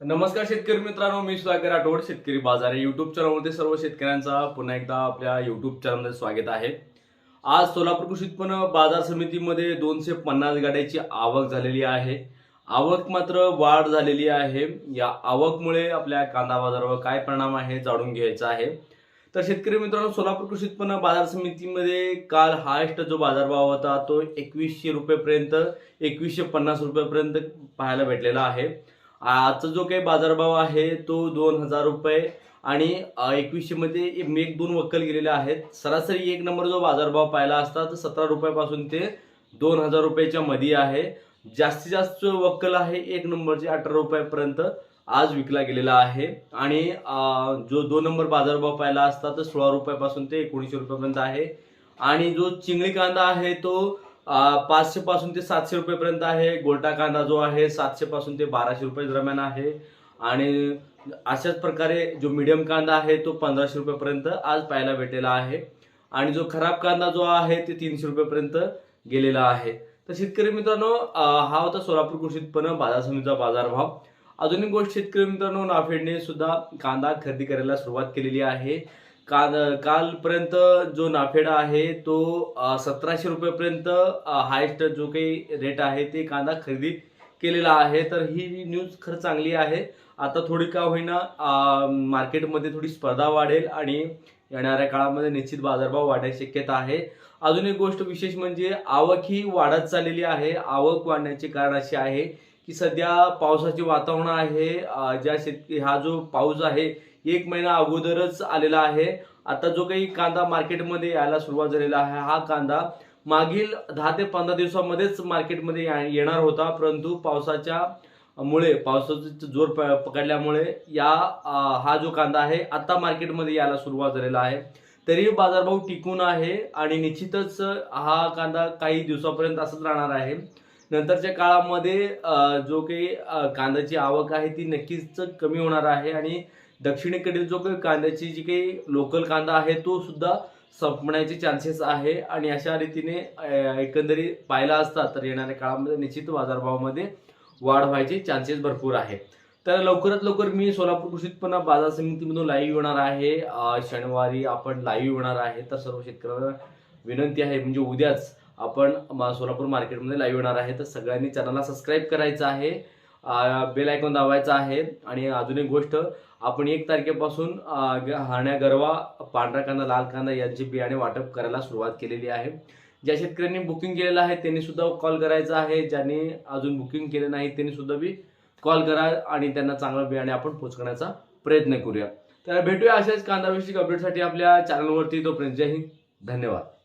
नमस्कार शेतकरी मित्रांनो मी सुधाकर राठोड शेतकरी बाजार या युट्यूब चॅनलमध्ये सर्व शेतकऱ्यांचा पुन्हा एकदा आपल्या युट्यूब चॅनलमध्ये स्वागत आहे. आज सोलापूर कृषी उत्पन्न बाजार समितीमध्ये दोनशे पन्नास गाड्याची आवक झालेली आहे. आवक मात्र वाढ झालेली आहे. या आवकमुळे आपल्या कांदा बाजारावर काय परिणाम आहे जाणून घ्यायचा आहे. तर शेतकरी मित्रांनो सोलापूर कृषी उत्पन्न बाजार समितीमध्ये काल हायस्ट जो बाजारभाव होता तो एकवीसशे रुपयेपर्यंत एकवीसशे पन्नास रुपयापर्यंत पाहायला भेटलेला आहे. आजचा जो काही बाजारभाव आहे तो दोन हजार रुपये आणि एकवीसशे मध्ये एक दोन वक्कल गेलेले आहेत. सरासरी एक नंबर जो बाजारभाव पाहिला असता तर सतरा रुपयापासून ते दोन हजार रुपयाच्या मध्ये आहे. जास्तीत जास्त जो वक्कल आहे एक नंबरचे अठरा रुपयापर्यंत आज विकला गेलेला आहे. आणि जो दोन नंबर बाजारभाव पाहिला असता तर सोळा रुपयापासून ते एकोणीसशे रुपयापर्यंत आहे. आणि जो चिंगळी कांदा आहे तो पाचशे पासून ते सातशे रुपयेपर्यंत आहे. गोलटा कांदा जो आहे सातशे पासून ते बाराशे रुपये दरम्यान आहे. आणि अशाच प्रकारे जो मीडियम कांदा आहे तो पंधराशे रुपयेपर्यंत आज पाहायला भेटलेला आहे. आणि जो खराब कांदा जो आहे ते तीनशे रुपयेपर्यंत गेलेला आहे. तर शेतकरी मित्रांनो हा होता सोलापूर कृषी उत्पन्न बाजार समितीचा बाजारभाव. अजून एक गोष्ट शेतकरी मित्रांनो नाफेडने सुद्धा कांदा खरेदी करायला सुरुवात केलेली आहे. काल कालपर्यंत जो नाफेडा आहे तो सतराशे रुपयापर्यंत हायस्ट जो काही रेट आहे ते कांदा खरेदी केलेला आहे. तर ही न्यूज खरं चांगली आहे. आता थोडी का होईना मार्केटमध्ये थोडी स्पर्धा वाढेल आणि येणाऱ्या काळामध्ये निश्चित बाजारभाव वाढण्याची शक्यता आहे. अजून एक गोष्ट विशेष म्हणजे आवक ही वाढत चाललेली आहे. आवक वाढण्याचे कारण असे आहे की सध्या पावसाचे वातावरण आहे. ज्या शेतकरी हा जो पाऊस आहे एक महिना अगोदरच आलेला आहे. आता जो काही कांदा मार्केटमध्ये यायला सुरुवात झालेला आहे हा कांदा मागील दहा ते पंधरा दिवसामध्येच मार्केटमध्ये येणार होता. परंतु पावसाच्या मुळे पावसाचा जोर पकडल्यामुळे या हा जो कांदा आहे आता मार्केटमध्ये यायला सुरुवात झालेला आहे. तरी बाजारभाव टिकून आहे आणि निश्चितच हा कांदा काही दिवसापर्यंत असंच राहणार आहे. नंतरच्या काळामध्ये जो काही कांद्याची आवक आहे ती नक्कीच कमी होणार आहे आणि दक्षिणेकडील जो काही कांद्याची जी काही लोकल कांदा आहे तो सुद्धा संपण्याचे चान्सेस आहे. आणि अशा रीतीने एकंदरीत पाहिला असता तर येणाऱ्या काळामध्ये निश्चित बाजारभावामध्ये वाढ व्हायचे चान्सेस भरपूर आहे. तर लवकरात लवकर मी सोलापूर कृषी उत्पन्न बाजार समितीमधून लाईव्ह येणार आहे. शनिवारी आपण लाईव्ह येणार आहे. तर सर्व शेतकऱ्यांना विनंती आहे म्हणजे उद्याच आपण मा सोलापूर मार्केटमध्ये लाईव्ह येणार आहे. तर सगळ्यांनी चॅनलला सबस्क्राईब करायचं आहे. बेल आयकॉन दाबायचा आहे. आणि अजून एक गोष्ट आपण एक तारखेपासून अ, हाण्या गरवा पांढरा कांदा लाल कांदा यांचे बियाणे वाटप करायला सुरुवात केलेली आहे. ज्या शेतकऱ्यांनी बुकिंग केलेलं आहे त्यांनी सुद्धा कॉल करायचा आहे. ज्यांनी अजून बुकिंग केलं नाही त्यांनी सुद्धा बी कॉल करा आणि त्यांना चांगलं बियाणे आपण पोहोचवण्याचा प्रयत्न करूया. तर भेटूया अशाच कांदाविषयी अपडेटसाठी आपल्या चॅनलवरती तोपर्यंत जय हिंद. धन्यवाद.